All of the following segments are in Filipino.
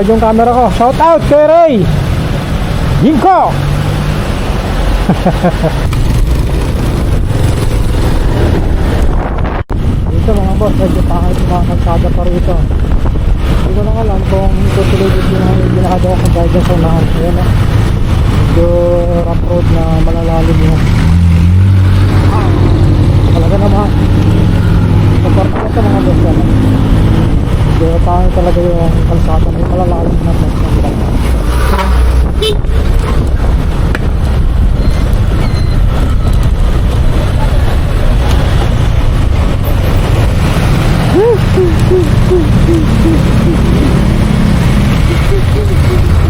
Record yung camera ko. Shout out kay Ray! Yingko! Dito mga boss, medyo pangit yung mga kalsada pa rito. Hindi ko lang alam kung tutuloy dito yung ginahado ko dahil dyan sa unahan. Ayan o. Medyo rough road na malalalim yun. Talaga naman. Support ko sa mga boss yan. Medyo pangit talaga yung kalsada na yung malalalim na boss. Nagiging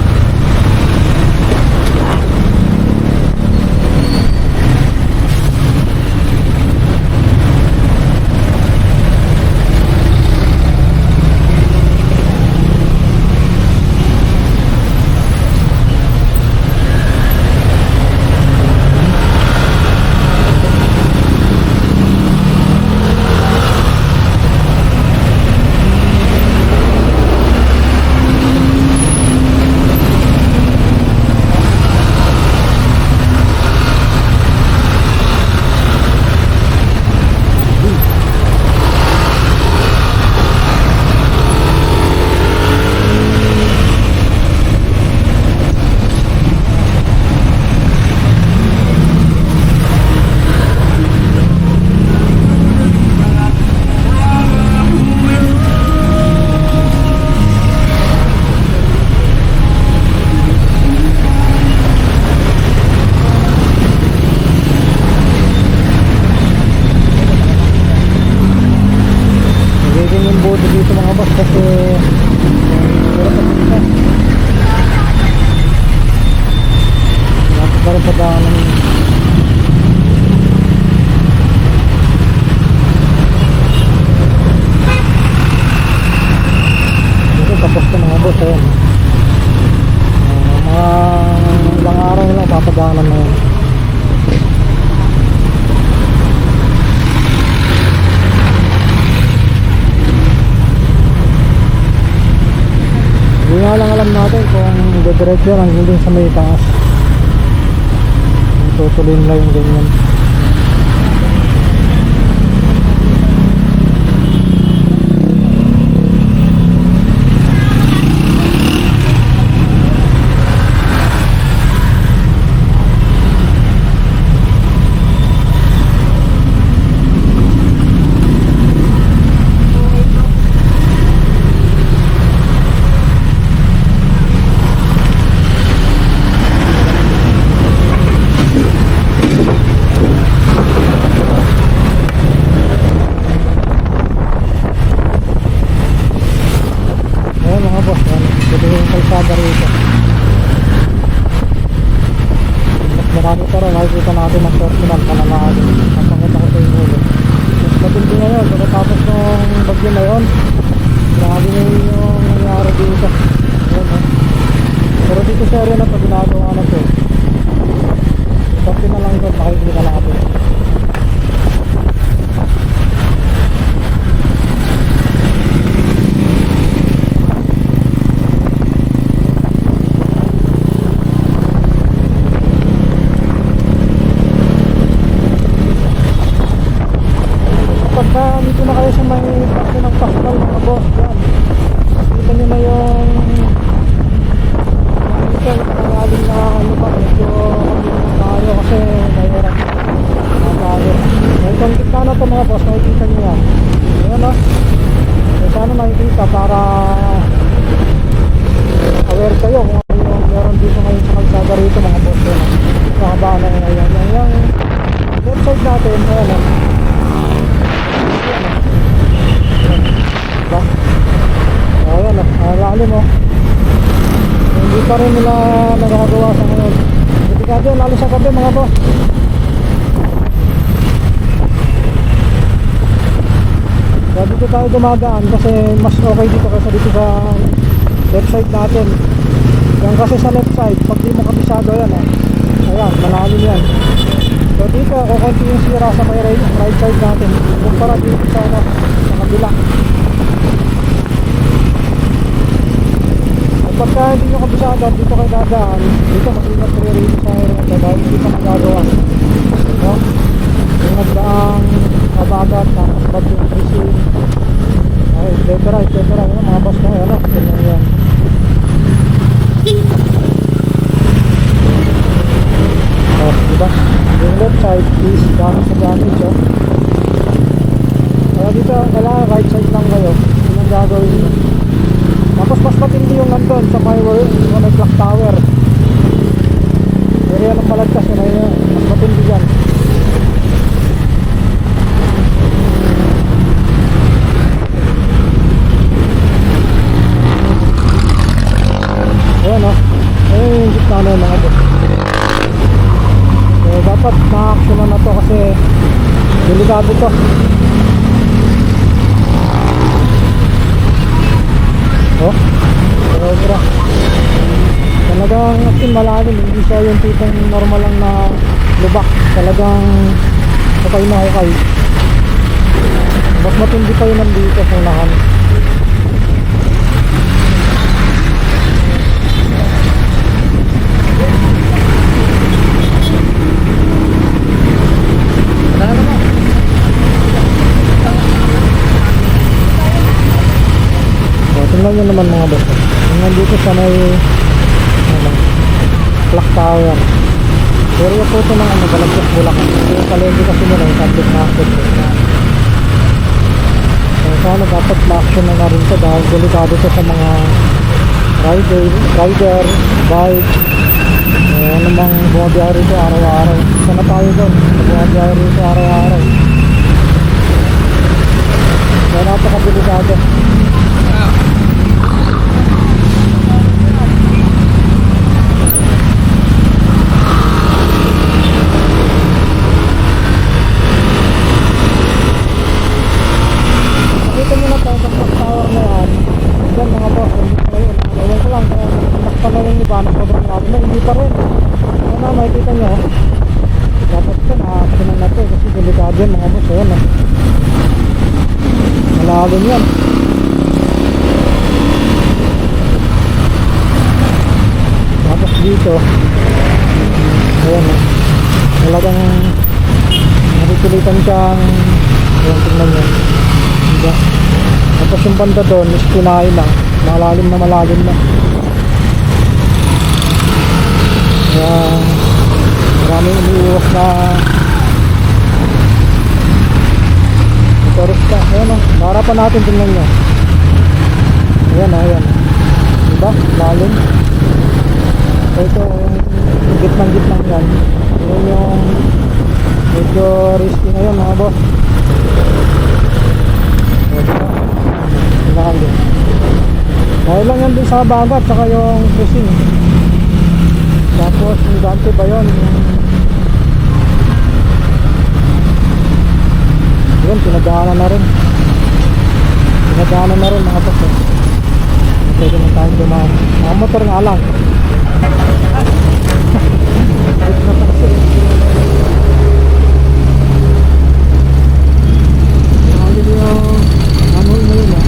kung didiretso lang hindi sa may taas. Tutuloy nila yung ganyan. Ayan mga boss, yan. Ito yung kalsada rito. Mas marami pa rin, nakikita natin ang terminal pa na natin. Ang pangit ako sa ulo. Mas matindi ngayon, pagkatapos ng bagyo na yun. Grabe na yun yung nangyari dito. Ayan, oh. Pero dito sa area na ito, ginagawa na ito. Sabi na lang ito, makikita natin. Pagka dito na kayo sa may parke ng Pascal mga boss, yan. Kita nyo na yung ito, nangaling na ano pa, medyo kami tayo kasi mahirap na tayo. May kontik na na ito mga boss, makikita nyo yan. Ayan o. So, sana makikita para aware kayo kung ano yung meron dito ngayon sa kalsada rito mga boss. Yan. Sa haba na ngayon. Yan yung left side natin, ayan o. Diba? Ayan, ang lalim oh. Hindi pa rin nila nagagawa sa ngayon. Delikado yun, lalo sa gabi mga boss. Kaya dito tayo dumadaan kasi mas okay dito kaysa dito sa left side natin. Yan kasi sa left side, pag di mo kabisado yan eh. Ayan, malalim yan. So dito, kukunti yung sira sa may right, right side natin. Kumpara dito sa, ano, sa kabila. pagka hindi nyo kabisado at dito kayo dadaan, dito mag-ingat kayo rin sa area dahil hindi pa nagagawa. No? Yung nagdaang kabagat, tapos ba't yung tracing, ay, et cetera, et cetera. Yung mga boss na yun, ano? Ganyan yan. Oh, diba? Yung left side is dami sa damage, oh. Kaya dito, kailangan right side lang kayo. Yun ang gagawin nyo. Tapos mas matindi yung nandun firework, yung may clock tower. Area ng malagkas yun ay mas matindi yan. Ayan o. Ayan yung gitna na yun mga boss. Dapat na-action na to kasi delikado to. Oh, sobra. Talagang as in malalim, hindi siya yung tipong normal lang na lubak. Talagang hukay na hukay. Mas matindi pa yun nandito sa unahan. So, tingnan nyo naman mga boss. Nandito sa may clock tower. Area po ito ng ano, Balagtas Bulacan. Yung palengke kasi nila yung subject market. So, sana dapat na-action na na rin ito dahil delikado ito sa mga rider, rider, bike, eh, ano bang bumabiyahe rito araw-araw. Sana tayo doon, bumabiyahe rito araw-araw. Kaya napaka-delikado. Nakita nyo na tayo sa clock tower na yan. Diyan mga boss, hindi pa yun. Ewan ko lang, kaya nakpa na yung iba na sobrang labi na, hindi pa rin. Ano na, makikita nyo. Dapat ito, na-action na natin kasi delikado yan mga boss. Ayan, ah. Malalim yan. Tapos dito, ayan, ah. talagang nakikilitan siyang, ayan, tingnan nyo. Diba? Tapos yung banda doon is kinain na. Malalim na malalim na. Kaya maraming umiiwas na motorista. Ayan o. Naharapan natin tingnan nyo. Ayan ayan. Diba? Lalim. Ito yung gitnang gitnang yan. Yun yung medyo risky ngayon mga boss. Dahil lang yan din sa bagat saka yung fishing. Tapos yung Dante ba yun? Yun, pinagdaanan na rin. Pinagdaanan na rin mga boss. eh. Pwede na tayo dumaan. Mga motor nga lang. Ito na taxi. Lalo yung ano na yun ah.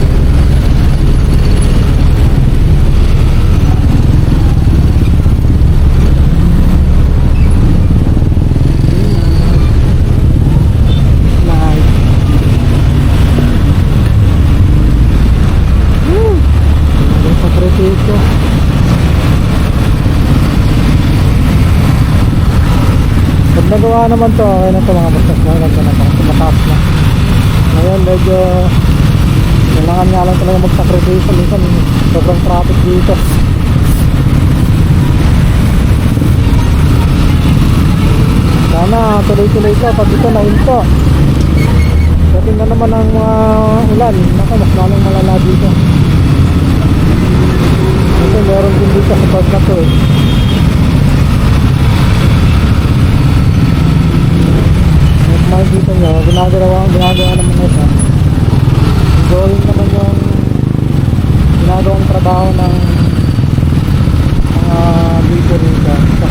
Nice. Woo! Sakripisyo. Pag nagawa naman to, okay na to mga bastos na lang na to. Kasi mataas na. Ngayon medyo kailangan nga lang talaga magsakripisyo. Minsan sobrang traffic dito. Sana tuloy-tuloy ka pag ito nahinto. Dating na naman ang mga ulan. Naku, mas lalong malala dito. Kasi meron din dito sa part na to eh. At makikita nyo, ginagawa, ginagawa naman ito. Going naman yung ginagawang trabaho ng mga dito rito.